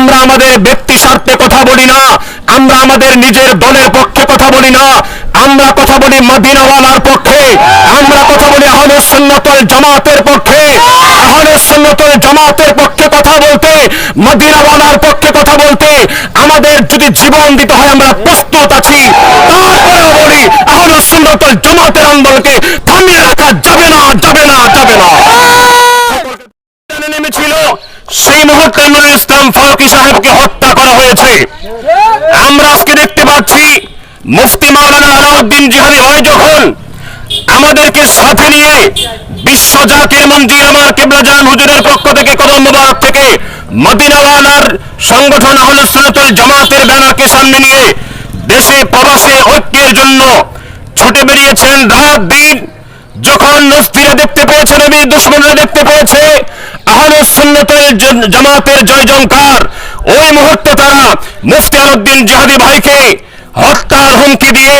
আমরা আমাদের ব্যক্তি স্বার্থে কথা বলি না, আমরা আমাদের নিজের দলের পক্ষে কথা বলি না, আমরা কথা বলি মদিনাওয়ালার পক্ষে, আমরা কথা বলি আহলে সুন্নতল জামাতের পক্ষে আহলে সুন্নতল জামাতের পক্ষে কথা বলতে, মদিনাওয়ালার পক্ষে কথা বলতে, আমাদের যদি জীবন দিতে হয় আমরা প্রস্তুত আছি, তারপরেও বলি আহলে সুন্নতল জামাতের আন্দোলনকে থামিয়ে রাখা যাবে না যাবে না যাবে না। নেমেছিল, সেই মুহূর্তে ইসলাম ফারুকি সাহেবকে হত্যা করা হয়েছে আমরা আজকে দেখতে পাচ্ছি মুফতি মাওলানা আলাউদ্দিন জিহাদি হয় যখন আমাদেরকে সাথে নিয়ে বিশ্ব জাকির মঞ্জির আমার কেবলাজান হুজুরের পক্ষ থেকে কদম মুবারক থেকে মদিনাওয়ালার সংগঠন আহলে সুন্নাতুল জামাতের ব্যানারকে সামনে নিয়ে দেশে প্রবাসে ঐক্যের জন্য ছুটে বেরিয়েছেন রাত দিন, যখন নস্তিরা দেখতে পেয়েছে নবীর দুশ্মনরা দেখতে পেয়েছে আহলে সুন্নতের জামাতের জয় জঙ্কার ওই মুহূর্তে তারা মুফতি আলউদ্দিন জাহাদি ভাইকে হত্যার হুমকি দিয়ে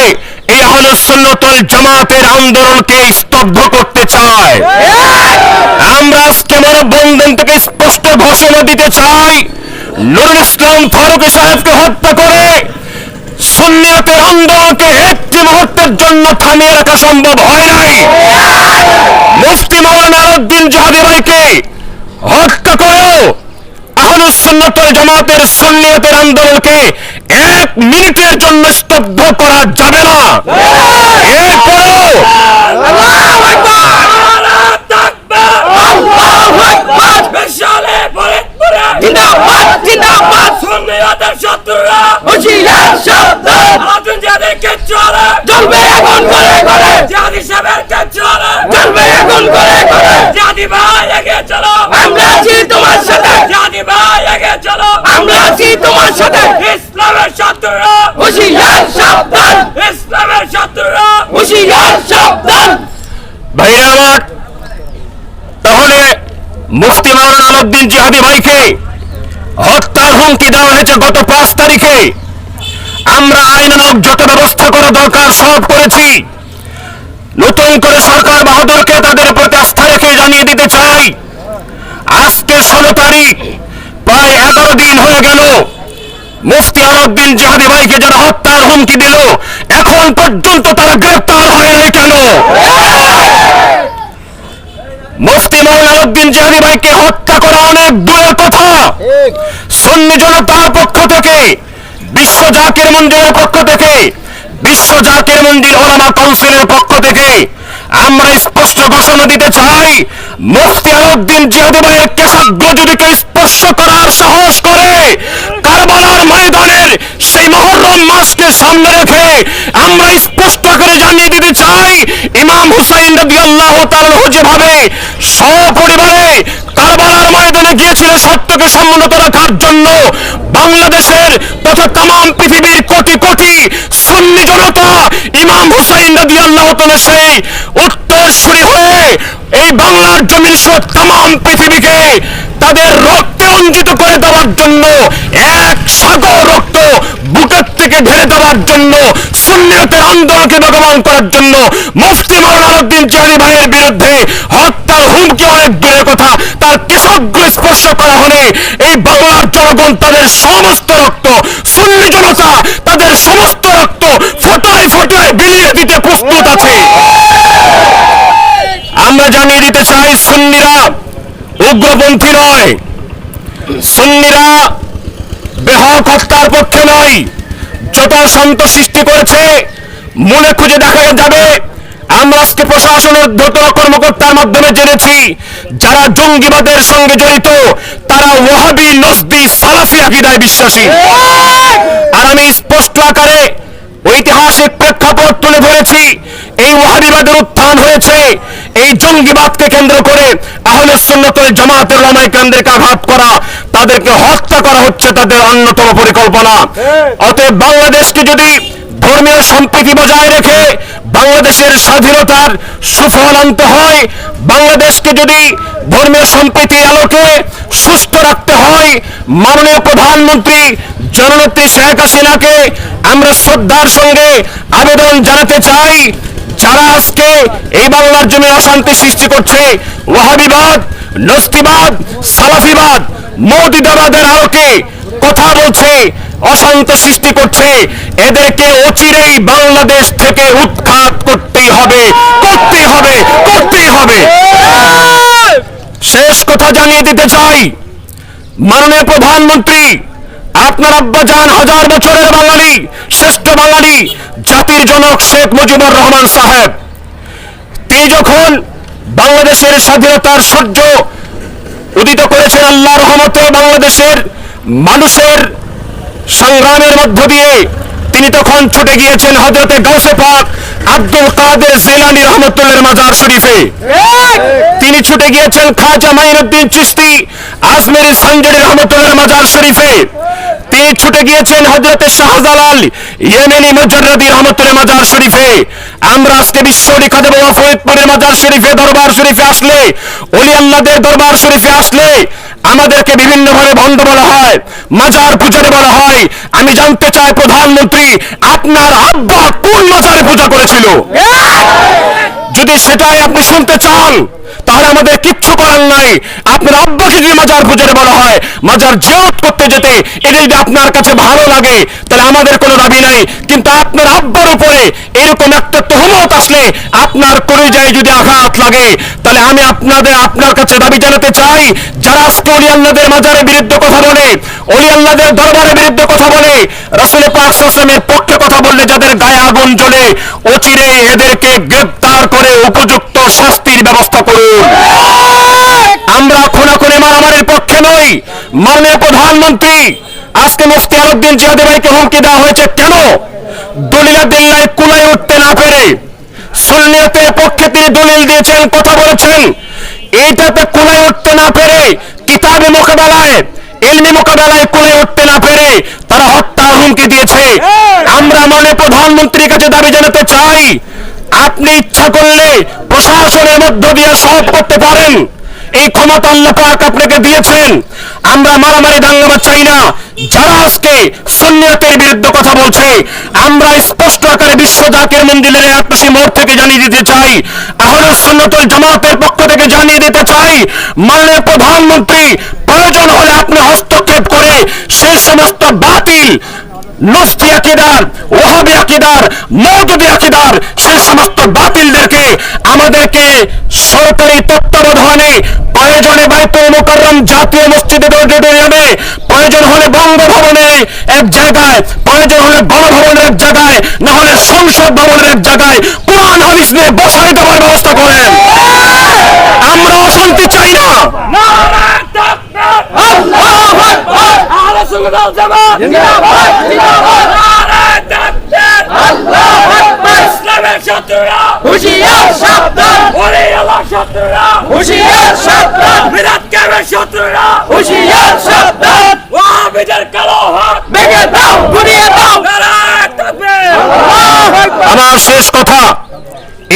এই আহলে সুন্নতুল জামাতের আন্দোলনকে স্তব্ধ করতে চায়। আমরা আজকে মানববন্ধন থেকে স্পষ্ট ঘোষণা দিতে চাই, নুরুল ইসলাম ফারুকি সাহেবকে হত্যা করে সুন্নিয়তের আন্দোলনকে একটি মুহূর্তের জন্য থামিয়ে রাখা সম্ভব হয় নাই। মুফতি মৌলানা উদ্দিন জাহাদি ভাইকে হত্যা করেও আহলুস সুন্নাতুল জামাতের সুন্নিয়তের আন্দোলনকে এক মিনিটের জন্য স্তব্ধ করা যাবে না। এরপরেও জিন্দাবাদ জিন্দাবাদ। সুন্নিয়তের শত্রুরা হুশিয়ার সাবধান আলাদুন যাদেরকে চলে চলবে এখন করে করে জাদি সাহেবকে চলে চলবে এখন করে করে জাদি ভাই এগিয়ে চলো আমরা আছি তোমার সাথে জাদি ভাই এগিয়ে চলো আমরা আছি তোমার সাথে ইসলামের হুশিয়ার সাবধান ইসলামের শত্রুরা। হুশিয়ার সাবধান ভাইরা আমার তাহলে মুফতি মাওলানা আলাউদ্দিন জিহাদি ভাইকে হত্যার হুমকি দেওয়া হয়েছে গত পাঁচ তারিখে। আমরা আইনানুগ যত ব্যবস্থা করা দরকার সব করেছি। নতুন করে সরকার বাহাদুরকে তাদের প্রতি আস্থা রেখে জানিয়ে দিতে চাই। আজকে ষোলো তারিখ প্রায় এগারো দিন হয়ে গেল। মুফতি আলাউদ্দিন জিহাদি ভাইকে যারা হত্যার হুমকি দিল এখন পর্যন্ত তারা গ্রেপ্তার হয় নাই কেন? মুফতি মৌলাউদ্দিন জাহাদি ভাইকে হত্যা করা অনেক দূরের কথা। সুন্নি জনতার পক্ষ থেকে বিশ্ব জাকের মন্দিরের পক্ষ থেকে বিশ্ব জাকের মন্দির ওলামা কাউন্সিলের পক্ষ থেকে আমরা স্পষ্ট ঘোষণা দিতে চাই মুফতি আলাউদ্দিন জিহাদি ভাইয়ের কেশাগ্র যদি কেউ স্পর্শ করার সাহস করে ময়দানের সেই মহরম মাসকে সামনে রেখে আমরা স্পষ্ট করে জানিয়ে দিতে চাই, ইমাম হুসাইন রবি আল্লাহ যেভাবে সপরিবারে কারবালার ময়দানে গিয়েছিল সত্যকে সম্মত রাখার জন্য, বাংলাদেশের তথা তাম পৃথিবীর কোটি কোটি সুন্নি জনতা ইমাম হুসাইন রবি আল্লাহ সেই উত্তরসূরি হয়ে এই বাংলার জমিন সহ তাম পৃথিবীকে তাদের রক্তে সুন্নিয়তের আন্দোলনকে ভগবান করার জন্য মুফতি মৌলানুদ্দিন চারি ভাইয়ের বিরুদ্ধে হত্যার হুমকি অনেক দূরের কথা, তার কেশগ্র স্পর্শ করা হলে এই বাংলার জনগণ তাদের সমস্ত রক্ত, সুন্নি জনতা তাদের সমস্ত রক্ত ফোটায় ফোটায় বিলিয়ে দিতে প্রস্তুত আছে। আমরা জানিয়ে দিতে চাই, সুন্নিরা উগ্রপন্থী নয়। সুন্নিরা বেহক হত্যার পক্ষে নয়। যত অশান্ত সৃষ্টি করেছে। মনে খুঁজে দেখা যাবে। আমরা আজকে প্রশাসনের দ্রুত কর্মকর্তার মাধ্যমে জেনেছি, যারা জঙ্গিবাদের সঙ্গে জড়িত, তারা ওয়াহাবি নসবি সালাফি আকিদায় বিশ্বাসী। আর আমি স্পষ্ট আকারে ঐতিহাসিক প্রেক্ষাপট তুলে ধরেছি, এই ওয়াহাবিবাদের উত্থান হয়েছে। এই জঙ্গিবাদকে কেন্দ্র করে আহলে সুন্নতুল জামাতের কেন্দ্রকে আঘাত করা তাদেরকে হত্যা করা হচ্ছে তাদের অন্যতম পরিকল্পনা। অতএব বাংলাদেশকে যদি ধর্মীয় সম্প্রীতি বজায় রেখে বাংলাদেশের স্বাধীনতার সুফল আনতে হয় বাংলাদেশকে যদি ধর্মীয় সম্প্রীতির আলোকে সুস্থ রাখতে হয় মাননীয় প্রধানমন্ত্রী জননেত্রী শেখ হাসিনাকে আমরা শ্রদ্ধার সঙ্গে আবেদন জানাতে চাই যারা আজকে এই বাংলার জমি অশান্তি সৃষ্টি করছে ওয়াহাবিবাদ, নস্তিবাদ, সালাফিবাদ, মৌদিদাবাদের আলোকে কথা বলছে, অশান্ত সৃষ্টি করছে। এদেরকে অচিরেই বাংলাদেশ থেকে উৎখাত করতেই হবে করতেই হবে করতেই হবে। শেষ কথা জানিয়ে দিতে চাই, মাননীয় প্রধানমন্ত্রী, আপনার আব্বাজান হাজার বছরের বাঙালি শ্রেষ্ঠ বাঙালি জাতির জনক শেখ মুজিবুর রহমান সাহেব। তিনি যখন বাংলাদেশের স্বাধীনতার সূর্য উদিত করেছেন আল্লাহ রহমতে বাংলাদেশের মানুষের সংগ্রামের মধ্য দিয়ে, তিনি তখন ছুটে গিয়েছেন হজরতে গৌসে পাক আব্দুল কাদের জিলানি রহমতুল্লাহ মাজার শরীফে। তিনি ছুটে গিয়েছেন খাজা মাইনুদ্দিন চিস্তি আজমেরি সঞ্জরি রহমতুল্লাহ মাজার শরীফে। তিনি ছুটে গিয়েছেন হজরতে শাহজালাল ইয়েমেনি মুজাররদি রহমতুল্লাহ মাজার শরীফে। আমরা আজকে বিশ্ব বিখ্যাত বাবা ফরিদপুরের মাজার শরীফে, দরবার শরীফে আসলে অলি আল্লাদের দরবার শরীফে আসলে আমাদেরকে বিভিন্নভাবে ভণ্ড বলা হয়, মাজার পূজারে বলা হয় আমি জানতে চাই, প্রধানমন্ত্রী, আপনার আব্বা কোন মাজারে পূজা করেছিল? যদি সেটাই আপনি শুনতে চান, তাহলে আমাদের কিচ্ছু করার নাই। আপনার আব্বাকে যদি মাজার পূজারে বলা হয়, মাজার জিয়ারত করতে যেতে এটা যদি আপনার কাছে ভালো লাগে আমাদের কোনো দাবি নাই, কিন্তু আপনার আব্বার উপরে এরকম একটা তহমত আসলে আপনার কলিজায় যদি আঘাত লাগে, তাহলে আমি আপনাদের, আপনার কাছে দাবি জানাতে চাই, যারা আজকে অলি আল্লাহদের মাজারের বিরুদ্ধে কথা বলে অলি আল্লাহদের দরবারের বিরুদ্ধে কথা বলে, রাসূল পাক সাল্লামের পক্ষে কথা বললে যাদের গায়ে আগুন জ্বলে, অচিরে এদেরকে গ্রেপ্তার করে উপযুক্ত শাস্তির ব্যবস্থা করুন। আমরা খুনাখুনি মারামারির পক্ষে নই, মাননীয় প্রধানমন্ত্রী আজকে মুফতি আলউদ্দিন জিয়াদি ভাইকে হুমকি দেওয়া হয়েছে কেন? দলিলা দিল্লায় কুলাই উঠতে না পেরে সুন্নিয়তের পক্ষে তিনি দলিল দিয়েছেন কথা বলেছেন। এইটাতে কুলাই উঠতে না পেরে কিতাবে মোকাবেলায় এলমি মোকাবেলায় কুলে উঠতে না পেরে তারা হত্যার হুমকি দিয়েছে। আমরা মানে প্রধানমন্ত্রীর কাছে দাবি জানাতে চাই আপনি ইচ্ছা করলে প্রশাসনের মধ্য দিয়ে সব করতে পারেন। এই ক্ষমতা আল্লাহ পাক আপনাকে দিয়েছেন। আমরা মারামারি দাঙ্গামা চাই না। যারা আজকে সুন্নিয়তের বিরুদ্ধে কথা বলছে, আমরা স্পষ্ট আকারে বিশ্ব জাকের মন্দিরের আত্মসী মোড় থেকে জানিয়ে দিতে চাই, আহলে সুন্নতুল জামাতের পক্ষ থেকে জানিয়ে দিতে চাই, মাননীয় প্রধানমন্ত্রী, প্রয়োজন হলে আপনি হস্তক্ষেপ করে সেই সমস্ত বাতিল, নস্তি আকিদার, ওহাবি আকিদার, মৌদুদি আকিদার সে সমস্ত বাতিলদেরকে আমাদেরকে সরকারি তত্ত্বাবধানে প্রয়োজনে বাইতুল মুকাররম জাতীয় মসজিদে অডিটোরিয়ামে প্রয়োজন হলে বঙ্গভবনে এক জায়গায় প্রয়োজন হলে গণভবনের এক জায়গায় না হলে সংসদ ভবনের এক জায়গায় কোরআন হাদিস নিয়ে বসাই দেওয়ার ব্যবস্থা করেন আমরা অশান্তি চাই না নারায়ণ তাকবীর আল্লাহু ইসলামের শত্রুরা হুশিয়ার সাবধান ওলি আল্লাহ শত্রুরা হুশিয়ার সাবধান বিরাট কামের শত্রুরা হুশিয়ার সাবধান ওয়াহাবিদের কালো হাত। ভেঙে দাও গুড়িয়ে দাও। নারায়ণ তাকবীর আল্লাহু আকবার আমার শেষ কথা।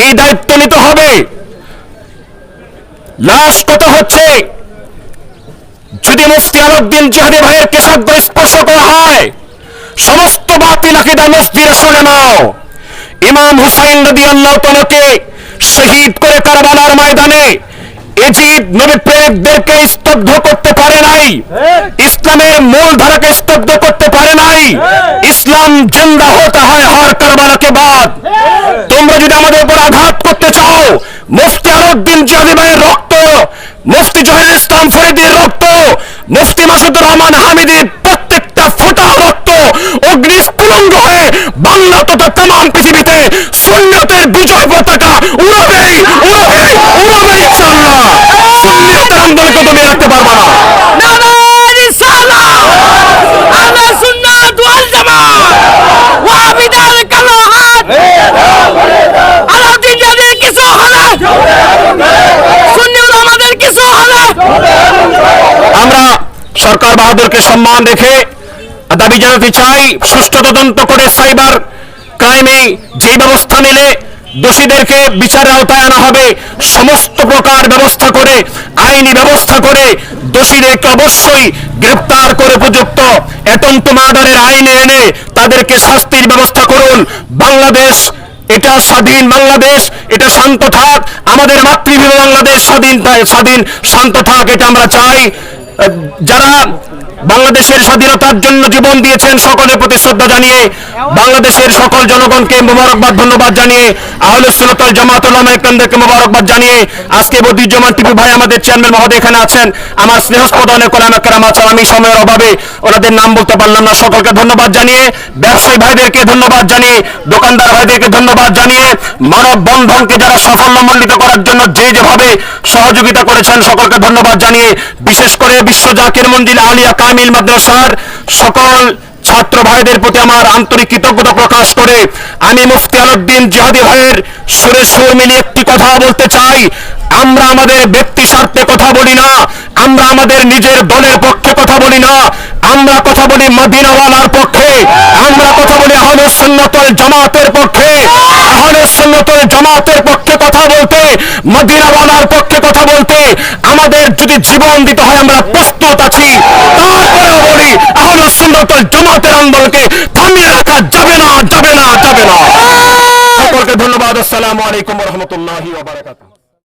এই দায়িত্ব নিতে হবে। লাশ কথা হচ্ছে? যদি মুফতি আলাউদ্দিন জিহাদি ভাইয়ের কেশাগ্র স্পর্শ করা হয় সমস্ত বাতিল আকিদা মসজিদে শুনে নাও। ইমাম হুসাইন নদী আল্লাহ তোমাকে শহীদ করে কারবালার ময়দানে এজিদ নবী স্তব্ধ করতে পারে নাই, ইসলামের মূল ধারাকে স্তব্ধ করতে পারে নাই, ইসলাম জিন্দা হতে হয় হর কারবালাকে বাদ। তোমরা যদি আমাদের উপর আঘাত করতে চাও, মুফতি আলাউদ্দিন জিয়াদি রক্ত, মুফতি জহির ইসলাম ফরিদির রক্ত, মুফতি মাসুদুর রহমান হামিদির প্রত্যেকটা ফোটা রক্ত অগ্নি স্ফুলঙ্গ হয়ে বাংলা তথা তাম পৃথিবীতে সুন্নতের বিজয় পতাকা উড়াবেই উড়াবেই উড়াবেই ইনশাআল্লাহ সুন্নতের আন্দোলনকে দমিয়ে রাখতে পারব না নারায়ণ রিসালাত আহলে সুন্নাত ওয়াল জামাত ওয়াহাবিদের কালো হাত আলাউদ্দিন যাদের কিছু হলে সুন্নি উলামাদের কিছু হলে আমরা সরকার বাহাদুরকে সম্মান রেখে দাবি জানাতে চাই, সুষ্ঠু তদন্ত করে সাইবার ক্রাইমে যে ব্যবস্থা নিলে দোষীদেরকে বিচারের আওতায় আনা হবে, সমস্ত প্রকার ব্যবস্থা করে, আইনি ব্যবস্থা করে দোষীদেরকে অবশ্যই গ্রেপ্তার করে উপযুক্ত। এটন্ত মার্ডারের আইনে এনে তাদেরকে শাস্তির ব্যবস্থা করুন। বাংলাদেশ, এটা স্বাধীন বাংলাদেশ, এটা শান্ত থাক। আমাদের মাতৃভূমি বাংলাদেশ স্বাধীন স্বাধীন, শান্ত থাক, এটা আমরা চাই। যারা বাংলাদেশের স্বাধীনতার জন্য জীবন দিয়েছেন, সকলের প্রতি শ্রদ্ধা জানিয়ে বাংলাদেশের সকল জনগণকে মোবারকবাদ, ধন্যবাদ জানিয়ে, আহলে সুন্নাতুল জামাতুল ইকরামদেরকে মোবারকবাদ জানিয়ে আজকে বদিউজ্জামান টিপু ভাই আমাদের চেয়ারম্যান মহোদয় এখানে আছেন। আমার স্নেহস্পদ অনেক ওলামা কেরাম আছেন আমি সময়ের অভাবে ওনাদের নাম বলতে পারলাম না। সকলকে ধন্যবাদ জানিয়ে, ব্যবসায়ী ভাইদেরকে ধন্যবাদ জানিয়ে, দোকানদার ভাইদেরকে ধন্যবাদ জানিয়ে, মানব বন্ধনকে যারা সাফল্যমণ্ডিত করার জন্য যে যেভাবে সহযোগিতা করেছেন, সকলকে ধন্যবাদ জানিয়ে, বিশেষ করে বিশ্ব জাকির মঞ্জিল আলিয়া কামিল মাদ্রাসার সকল ছাত্র ভাইদের প্রতি আমার আন্তরিক কৃতজ্ঞতা প্রকাশ করে আমি মুফতি আলউদ্দিন জিহাদি ভাইয়ের সুরে সুর মিলিয়ে একটি কথা বলতে চাই। আমরা আমাদের ব্যক্তি স্বার্থে কথা বলি না, আমরা আমাদের নিজের দলের পক্ষে কথা বলি না, আমরা কথা বলি মদিনাওয়ালার পক্ষে, আমরা কথা বলি আহলে সুন্নাতুল জামাতের পক্ষে সুন্নাতুল জামাতের পক্ষে কথা বলতে, মদিনাওয়ালার পক্ষে কথা বলতে, আমাদের যদি জীবন দিতে হয়, আমরা প্রস্তুত আছি। তারপরেও বলি আহলে সুন্নতুল জামাতের আন্দোলনকে থামিয়ে রাখা যাবে না যাবে না যাবে না। সকলকে ধন্যবাদ। আসসালামু আলাইকুম রহমতুল্লাহি বারাকাতুহু।